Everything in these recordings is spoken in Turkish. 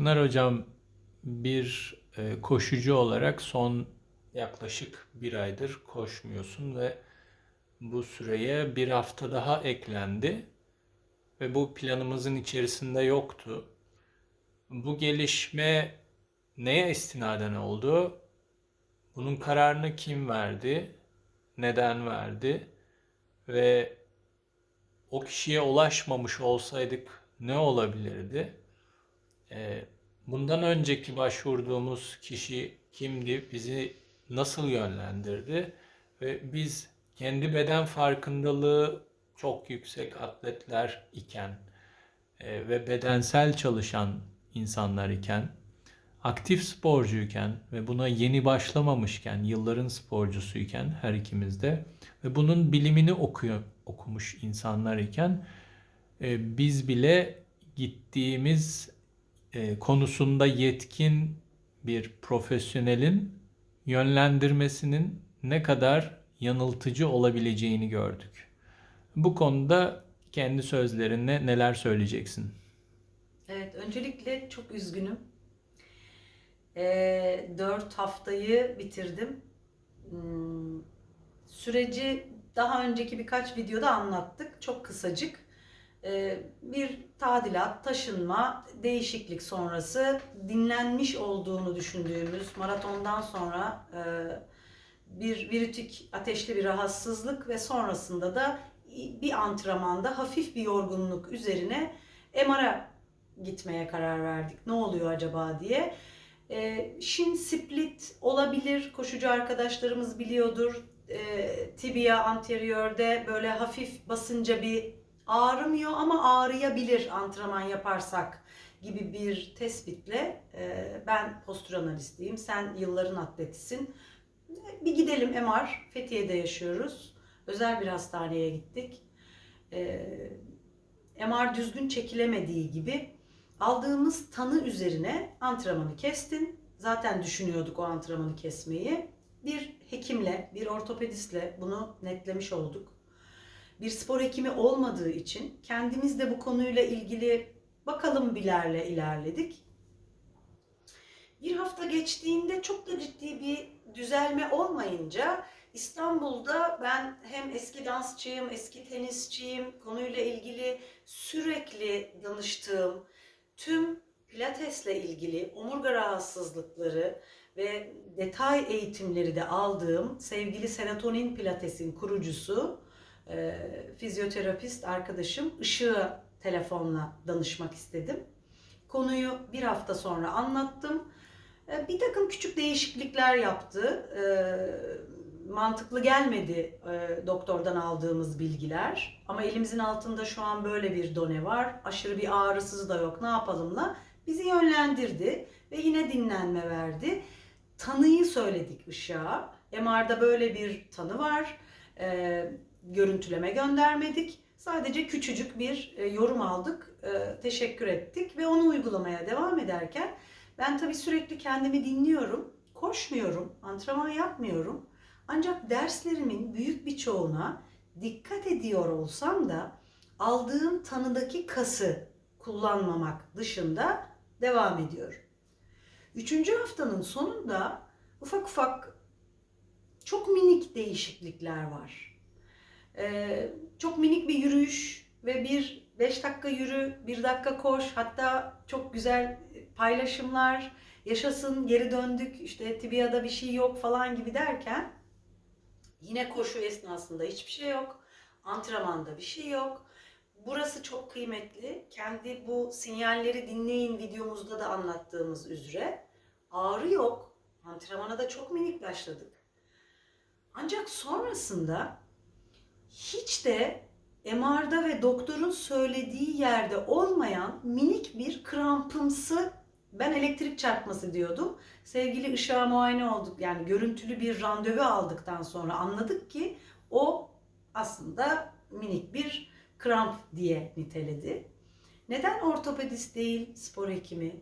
Pınar Hocam bir e, koşucu olarak son yaklaşık bir aydır koşmuyorsun ve bu süreye bir hafta daha eklendi ve bu planımızın içerisinde yoktu. Bu gelişme neye istinaden oldu? Bunun kararını kim verdi? Neden verdi? Ve o kişiye ulaşmamış olsaydık ne olabilirdi? Ee, bundan önceki başvurduğumuz kişi kimdi? Bizi nasıl yönlendirdi? Ve biz kendi beden farkındalığı çok yüksek atletler iken e, ve bedensel çalışan insanlar iken, aktif sporcuyken ve buna yeni başlamamışken, yılların sporcusuyken her ikimiz de ve bunun bilimini okuyor, okumuş insanlar iken e, biz bile gittiğimiz e, konusunda yetkin bir profesyonelin yönlendirmesinin ne kadar yanıltıcı olabileceğini gördük. Bu konuda kendi sözlerinle neler söyleyeceksin? Evet, öncelikle çok üzgünüm. Ee, 4 haftayı bitirdim. Hmm, süreci daha önceki birkaç videoda anlattık. Çok kısacık. Ee, bir tadilat, taşınma, değişiklik sonrası dinlenmiş olduğunu düşündüğümüz maratondan sonra e, bir virütik ateşli bir rahatsızlık ve sonrasında da bir antrenmanda hafif bir yorgunluk üzerine MR'a gitmeye karar verdik. Ne oluyor acaba diye. E, shin split olabilir. Koşucu arkadaşlarımız biliyordur. E, tibia anterior'de böyle hafif basınca bir ağrımıyor ama ağrıyabilir antrenman yaparsak gibi bir tespitle e, ben postür analistiyim. Sen yılların atletisin. Bir gidelim MR. Fethiye'de yaşıyoruz. Özel bir hastaneye gittik. E, MR düzgün çekilemediği gibi aldığımız tanı üzerine antrenmanı kestin. Zaten düşünüyorduk o antrenmanı kesmeyi. Bir hekimle, bir ortopedistle bunu netlemiş olduk. Bir spor hekimi olmadığı için kendimiz de bu konuyla ilgili bakalım bilerle ilerledik. Bir hafta geçtiğinde çok da ciddi bir düzelme olmayınca İstanbul'da ben hem eski dansçıyım, eski tenisçiyim, konuyla ilgili sürekli danıştığım, tüm pilatesle ilgili omurga rahatsızlıkları ve detay eğitimleri de aldığım sevgili Serotonin Pilates'in kurucusu, e, fizyoterapist arkadaşım Işık'a telefonla danışmak istedim. Konuyu bir hafta sonra anlattım. E, bir takım küçük değişiklikler yaptı. E, mantıklı gelmedi e, doktordan aldığımız bilgiler. Ama elimizin altında şu an böyle bir done var. Aşırı bir ağrısız da yok. Ne yapalımla? Bizi yönlendirdi ve yine dinlenme verdi. Tanıyı söyledik ışığa. MR'da böyle bir tanı var. E, görüntüleme göndermedik. Sadece küçücük bir e, yorum aldık. E, teşekkür ettik ve onu uygulamaya devam ederken ben tabii sürekli kendimi dinliyorum. Koşmuyorum, antrenman yapmıyorum. Ancak derslerimin büyük bir çoğuna dikkat ediyor olsam da aldığım tanıdaki kası kullanmamak dışında devam ediyorum. Üçüncü haftanın sonunda ufak ufak çok minik değişiklikler var. Ee, çok minik bir yürüyüş ve bir 5 dakika yürü, 1 dakika koş hatta çok güzel paylaşımlar yaşasın geri döndük işte Tibia'da bir şey yok falan gibi derken Yine koşu esnasında hiçbir şey yok. Antrenmanda bir şey yok. Burası çok kıymetli. Kendi bu sinyalleri dinleyin videomuzda da anlattığımız üzere. Ağrı yok. Antrenmana da çok minik başladık. Ancak sonrasında hiç de MR'da ve doktorun söylediği yerde olmayan minik bir krampımsı ben elektrik çarpması diyordum. Sevgili ışığa muayene olduk. Yani görüntülü bir randevu aldıktan sonra anladık ki o aslında minik bir kramp diye niteledi. Neden ortopedist değil spor hekimi?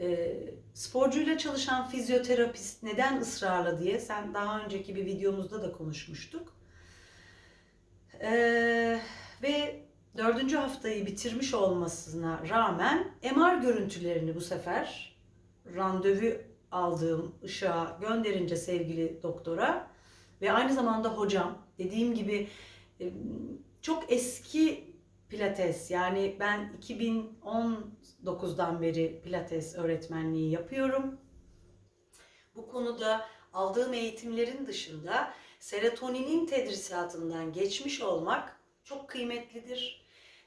E, sporcuyla çalışan fizyoterapist neden ısrarla diye sen daha önceki bir videomuzda da konuşmuştuk. E, ve dördüncü haftayı bitirmiş olmasına rağmen MR görüntülerini bu sefer randevu aldığım ışığa gönderince sevgili doktora ve aynı zamanda hocam dediğim gibi e, çok eski pilates yani ben 2019'dan beri pilates öğretmenliği yapıyorum. Bu konuda aldığım eğitimlerin dışında serotoninin tedrisatından geçmiş olmak çok kıymetlidir.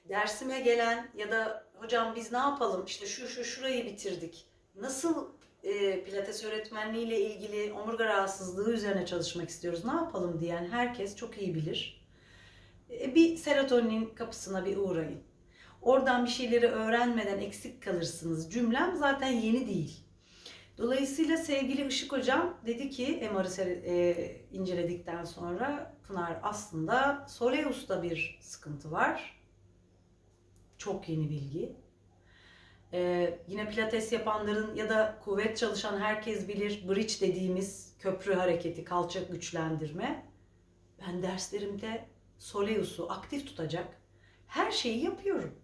Dersime gelen ya da hocam biz ne yapalım işte şu şu şurayı bitirdik. Nasıl e, pilates öğretmenliği ile ilgili omurga rahatsızlığı üzerine çalışmak istiyoruz ne yapalım diyen herkes çok iyi bilir. E, bir serotonin kapısına bir uğrayın. Oradan bir şeyleri öğrenmeden eksik kalırsınız. Cümlem zaten yeni değil. Dolayısıyla sevgili Işık Hocam dedi ki MR'ı e, inceledikten sonra Pınar aslında Soleus'ta bir sıkıntı var. Çok yeni bilgi. E, yine pilates yapanların ya da kuvvet çalışan herkes bilir bridge dediğimiz köprü hareketi, kalça güçlendirme. Ben derslerimde Soleus'u aktif tutacak her şeyi yapıyorum.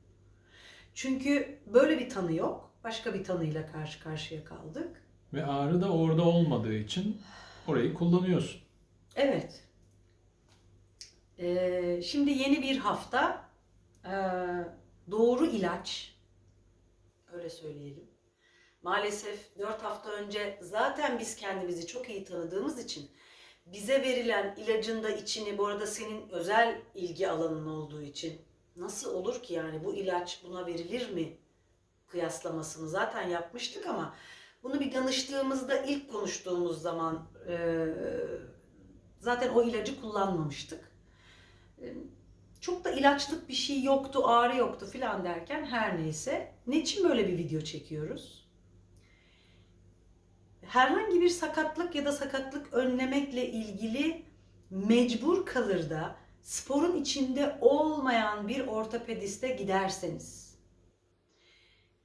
Çünkü böyle bir tanı yok. Başka bir tanıyla karşı karşıya kaldık. Ve ağrı da orada olmadığı için orayı kullanıyorsun. Evet. Ee, şimdi yeni bir hafta ee, doğru ilaç öyle söyleyelim. Maalesef 4 hafta önce zaten biz kendimizi çok iyi tanıdığımız için bize verilen ilacın da içini bu arada senin özel ilgi alanın olduğu için nasıl olur ki yani bu ilaç buna verilir mi kıyaslamasını zaten yapmıştık ama bunu bir danıştığımızda ilk konuştuğumuz zaman e, zaten o ilacı kullanmamıştık. E, çok da ilaçlık bir şey yoktu, ağrı yoktu filan derken her neyse. Ne için böyle bir video çekiyoruz? Herhangi bir sakatlık ya da sakatlık önlemekle ilgili mecbur kalır da sporun içinde olmayan bir ortopediste giderseniz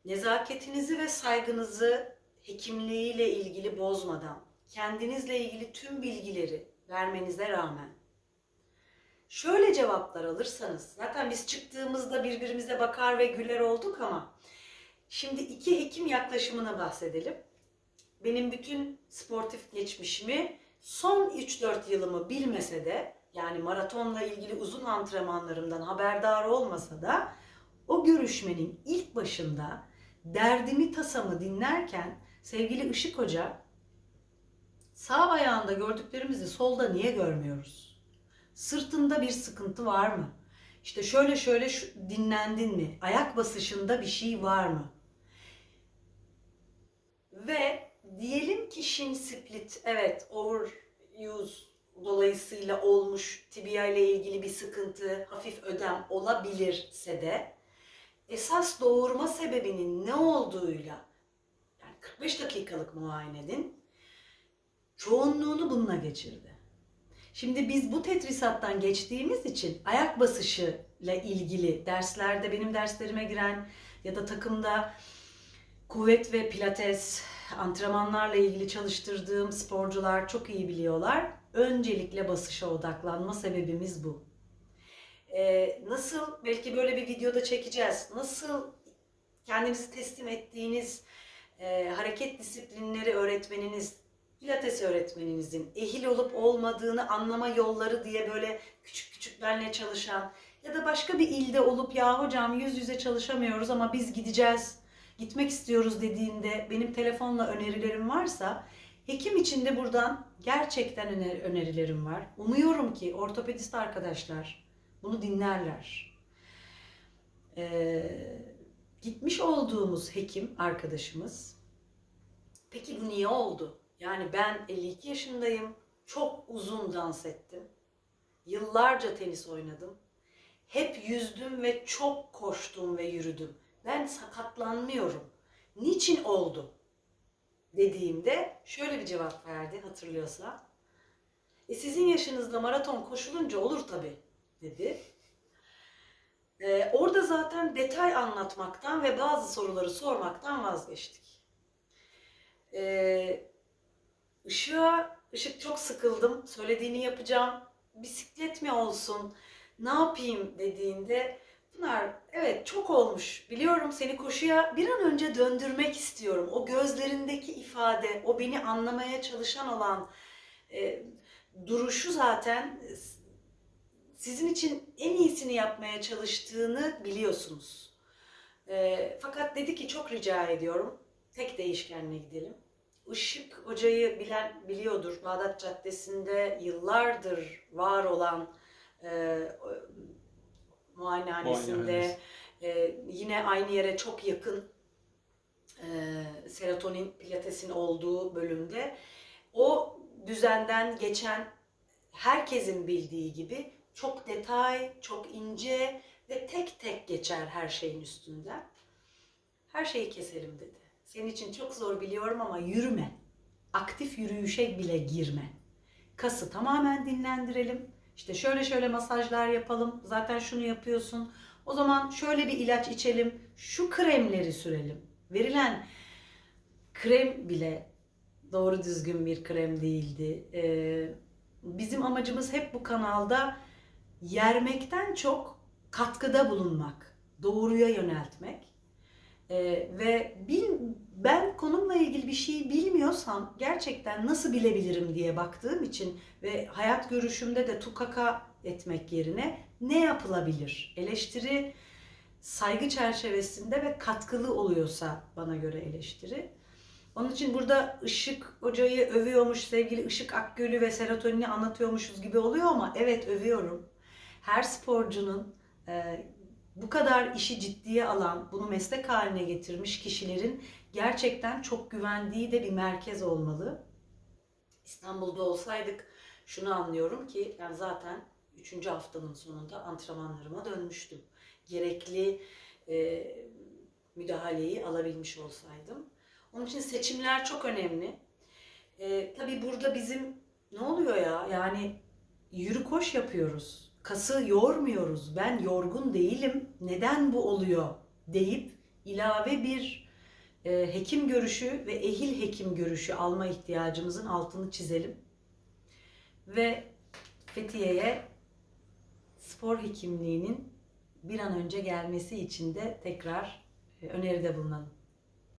nezaketinizi ve saygınızı hekimliğiyle ilgili bozmadan kendinizle ilgili tüm bilgileri vermenize rağmen şöyle cevaplar alırsanız zaten biz çıktığımızda birbirimize bakar ve güler olduk ama şimdi iki hekim yaklaşımına bahsedelim. Benim bütün sportif geçmişimi son 3-4 yılımı bilmese de yani maratonla ilgili uzun antrenmanlarımdan haberdar olmasa da o görüşmenin ilk başında derdimi tasamı dinlerken sevgili Işık Hoca sağ ayağında gördüklerimizi solda niye görmüyoruz? Sırtında bir sıkıntı var mı? İşte şöyle şöyle şu, dinlendin mi? Ayak basışında bir şey var mı? Ve diyelim ki shin split evet overuse dolayısıyla olmuş tibia ile ilgili bir sıkıntı, hafif ödem olabilirse de esas doğurma sebebinin ne olduğuyla 45 dakikalık muayenenin çoğunluğunu bununla geçirdi. Şimdi biz bu tetrisattan geçtiğimiz için ayak basışıyla ilgili derslerde benim derslerime giren ya da takımda kuvvet ve pilates antrenmanlarla ilgili çalıştırdığım sporcular çok iyi biliyorlar. Öncelikle basışa odaklanma sebebimiz bu. Ee, nasıl belki böyle bir videoda çekeceğiz. Nasıl kendinizi teslim ettiğiniz e, hareket disiplinleri öğretmeniniz, pilates öğretmeninizin ehil olup olmadığını anlama yolları diye böyle küçük küçük benle çalışan ya da başka bir ilde olup ya hocam yüz yüze çalışamıyoruz ama biz gideceğiz, gitmek istiyoruz dediğinde benim telefonla önerilerim varsa hekim için de buradan gerçekten öner- önerilerim var. Umuyorum ki ortopedist arkadaşlar bunu dinlerler. Ee, gitmiş olduğumuz hekim arkadaşımız peki bu niye oldu? Yani ben 52 yaşındayım. Çok uzun dans ettim. Yıllarca tenis oynadım. Hep yüzdüm ve çok koştum ve yürüdüm. Ben sakatlanmıyorum. Niçin oldu? Dediğimde şöyle bir cevap verdi hatırlıyorsa. E sizin yaşınızda maraton koşulunca olur tabii dedi. Ee, orada zaten detay anlatmaktan ve bazı soruları sormaktan vazgeçtik. Ee, Işığa, ışık çok sıkıldım, söylediğini yapacağım, bisiklet mi olsun, ne yapayım dediğinde Çınar, evet çok olmuş. Biliyorum seni koşuya bir an önce döndürmek istiyorum. O gözlerindeki ifade, o beni anlamaya çalışan olan e, duruşu zaten sizin için en iyisini yapmaya çalıştığını biliyorsunuz. E, fakat dedi ki çok rica ediyorum tek değişkenle gidelim. Işık hocayı bilen biliyordur. Bağdat Caddesi'nde yıllardır var olan e, muayenehanesinde Muayenehanesi. e, yine aynı yere çok yakın e, serotonin pilatesin olduğu bölümde o düzenden geçen herkesin bildiği gibi çok detay, çok ince ve tek tek geçer her şeyin üstünden. Her şeyi keselim dedi. Senin için çok zor biliyorum ama yürüme. Aktif yürüyüşe bile girme. Kası tamamen dinlendirelim. İşte şöyle şöyle masajlar yapalım. Zaten şunu yapıyorsun. O zaman şöyle bir ilaç içelim. Şu kremleri sürelim. Verilen krem bile doğru düzgün bir krem değildi. Ee, bizim amacımız hep bu kanalda yermekten çok katkıda bulunmak, doğruya yöneltmek. Ee, ve bil, ben konumla ilgili bir şey bilmiyorsam gerçekten nasıl bilebilirim diye baktığım için ve hayat görüşümde de tukaka etmek yerine ne yapılabilir? Eleştiri saygı çerçevesinde ve katkılı oluyorsa bana göre eleştiri. Onun için burada Işık Hoca'yı övüyormuş, sevgili Işık Akgöl'ü ve serotonini anlatıyormuşuz gibi oluyor ama evet övüyorum. Her sporcunun e, bu kadar işi ciddiye alan, bunu meslek haline getirmiş kişilerin gerçekten çok güvendiği de bir merkez olmalı. İstanbul'da olsaydık şunu anlıyorum ki ben zaten 3. haftanın sonunda antrenmanlarıma dönmüştüm. Gerekli e, müdahaleyi alabilmiş olsaydım. Onun için seçimler çok önemli. E, tabii burada bizim ne oluyor ya? Yani yürü koş yapıyoruz. Kası yormuyoruz. Ben yorgun değilim. Neden bu oluyor deyip ilave bir e, hekim görüşü ve ehil hekim görüşü alma ihtiyacımızın altını çizelim. Ve Fethiye'ye spor hekimliğinin bir an önce gelmesi için de tekrar e, öneride bulunalım.